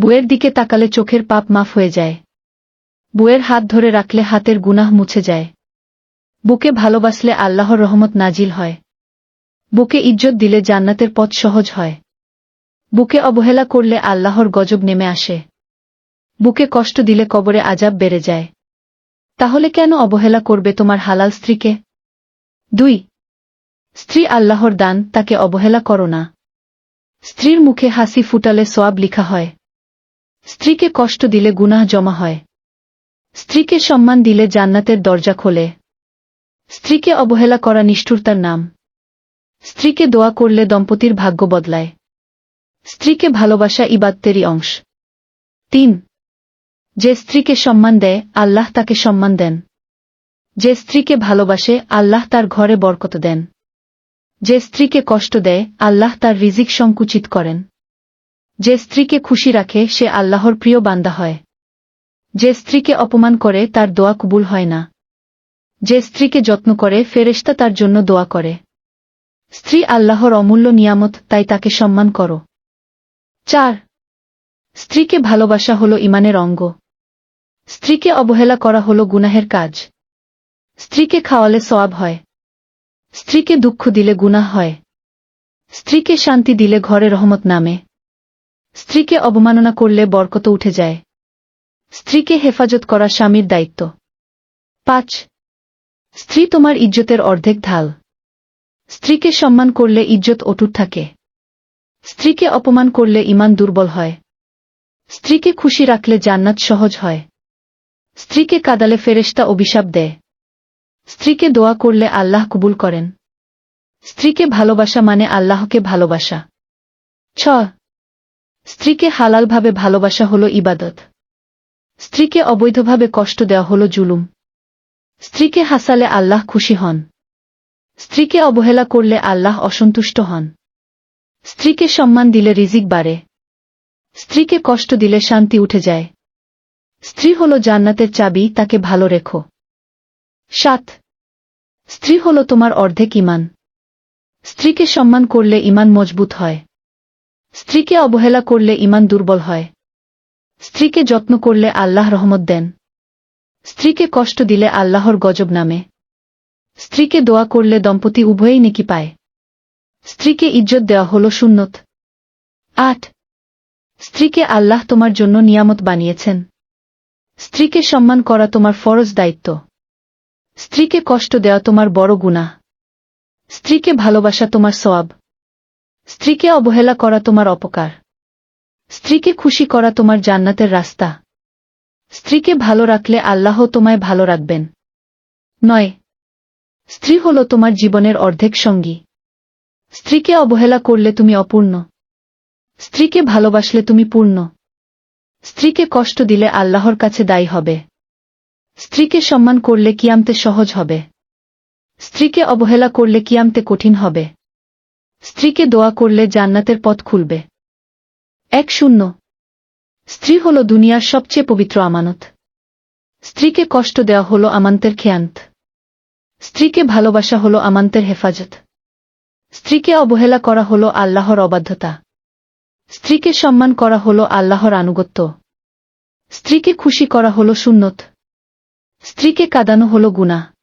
বুয়ের দিকে তাকালে চোখের পাপ মাফ হয়ে যায়। বুয়ের হাত ধরে রাখলে হাতের গুনাহ মুছে যায়। বুকে ভালোবাসলে আল্লাহর রহমত নাজিল হয়। বুকে ইজ্জত দিলে জান্নাতের পথ সহজ হয়। বুকে অবহেলা করলে আল্লাহর গজব নেমে আসে। বুকে কষ্ট দিলে কবরে আজাব বেড়ে যায়। তাহলে কেন অবহেলা করবে তোমার হালাল স্ত্রীকে? দুই, স্ত্রী আল্লাহর দান, তাকে অবহেলা করো না। স্ত্রীর মুখে হাসি ফুটালে সোয়াব লিখা হয়। স্ত্রীকে কষ্ট দিলে গুনাহ জমা হয়। স্ত্রীকে সম্মান দিলে জান্নাতের দরজা খোলে। স্ত্রীকে অবহেলা করা নিষ্ঠুরতার নাম। স্ত্রীকে দোয়া করলে দম্পতির ভাগ্য বদলায়। স্ত্রীকে ভালোবাসা ইবাত্তেরই অংশ। তিন, যে স্ত্রীকে সম্মান দেয়, আল্লাহ তাকে সম্মান দেন। যে স্ত্রীকে ভালোবাসে, আল্লাহ তার ঘরে বরকত দেন। যে স্ত্রীকে কষ্ট দেয়, আল্লাহ তার রিজিক সংকুচিত করেন। যে স্ত্রীকে খুশি রাখে, সে আল্লাহর প্রিয় বান্দা হয়। যে স্ত্রীকে অপমান করে, তার দোয়া কবুল হয় না। যে স্ত্রীকে যত্ন করে, ফেরেশতা তার জন্য দোয়া করে। স্ত্রী আল্লাহর অমূল্য নিয়ামত, তাই তাকে সম্মান করো। চার, স্ত্রীকে ভালোবাসা হল ইমানের অঙ্গ। স্ত্রীকে অবহেলা করা হল গুনাহের কাজ। স্ত্রীকে খাওয়ালে সওয়াব হয়। স্ত্রীকে দুঃখ দিলে গুনাহ হয়। স্ত্রীকে শান্তি দিলে ঘরে রহমত নামে। স্ত্রীকে অবমাননা করলে বরকত উঠে যায়। স্ত্রীকে হেফাজত করা স্বামীর দায়িত্ব। পাঁচ, স্ত্রী তোমার ইজ্জতের অর্ধেক ঢাল। স্ত্রীকে সম্মান করলে ইজ্জত অটুট থাকে। স্ত্রীকে অপমান করলে ইমান দুর্বল হয়। স্ত্রীকে খুশি রাখলে জান্নাত সহজ হয়। স্ত্রীকে কাদালে ফেরেশতা অভিশাপ দেয়। স্ত্রীকে দোয়া করলে আল্লাহ কবুল করেন। স্ত্রীকে ভালোবাসা মানে আল্লাহকে ভালোবাসা। ছ স্ত্রীকে হালালভাবে ভালোবাসা হল ইবাদত। স্ত্রীকে অবৈধভাবে কষ্ট দেওয়া হল জুলুম। স্ত্রীকে হাসালে আল্লাহ খুশি হন। স্ত্রীকে অবহেলা করলে আল্লাহ অসন্তুষ্ট হন। স্ত্রীকে সম্মান দিলে রিজিক বাড়ে। স্ত্রীকে কষ্ট দিলে শান্তি উঠে যায়। স্ত্রী হল জান্নাতের চাবি, তাকে ভালো রেখো। সাত, স্ত্রী হল তোমার অর্ধেক ইমান। স্ত্রীকে সম্মান করলে ইমান মজবুত হয়। স্ত্রীকে অবহেলা করলে ইমান দুর্বল হয়। স্ত্রীকে যত্ন করলে আল্লাহ রহমত দেন। স্ত্রীকে কষ্ট দিলে আল্লাহর গজব নামে। স্ত্রীকে দোয়া করলে দম্পতি উভয়েই নেকি পায়। স্ত্রীকে ইজ্জত দেওয়া হল শূন্যত আট। স্ত্রীকে আল্লাহ তোমার জন্য নিয়ামত বানিয়েছেন। স্ত্রীকে সম্মান করা তোমার ফরজ দায়িত্ব। স্ত্রীকে কষ্ট দেওয়া তোমার বড় গুণা স্ত্রীকে ভালোবাসা তোমার সওয়াব। স্ত্রীকে অবহেলা করা তোমার অপকার। স্ত্রীকে খুশি করা তোমার জান্নাতের রাস্তা। স্ত্রীকে ভালো রাখলে আল্লাহ তোমায় ভালো রাখবেন। নয়, স্ত্রী হল তোমার জীবনের অর্ধেক সঙ্গী। স্ত্রীকে অবহেলা করলে তুমি অপূর্ণ। স্ত্রীকে ভালোবাসলে তুমি পূর্ণ। স্ত্রীকে কষ্ট দিলে আল্লাহর কাছে দায়ী হবে। স্ত্রীকে সম্মান করলে কিয়ামতে সহজ হবে। স্ত্রীকে অবহেলা করলে কিয়ামতে কঠিন হবে। স্ত্রীকে দোয়া করলে জান্নাতের পথ খুলবে। এক শূন্য। স্ত্রী হল দুনিয়ার সবচেয়ে পবিত্র আমানত। স্ত্রীকে কষ্ট দেওয়া হল আমান্তের খেয়ান্ত। স্ত্রীকে ভালোবাসা হল আমান্তের হেফাজত। স্ত্রীকে অবহেলা করা হল আল্লাহর অবাধ্যতা। স্ত্রীকে সম্মান করা হল আল্লাহর আনুগত্য। স্ত্রীকে খুশি করা হল সুন্নত। স্ত্রীকে কাঁদানো হল গুনাহ।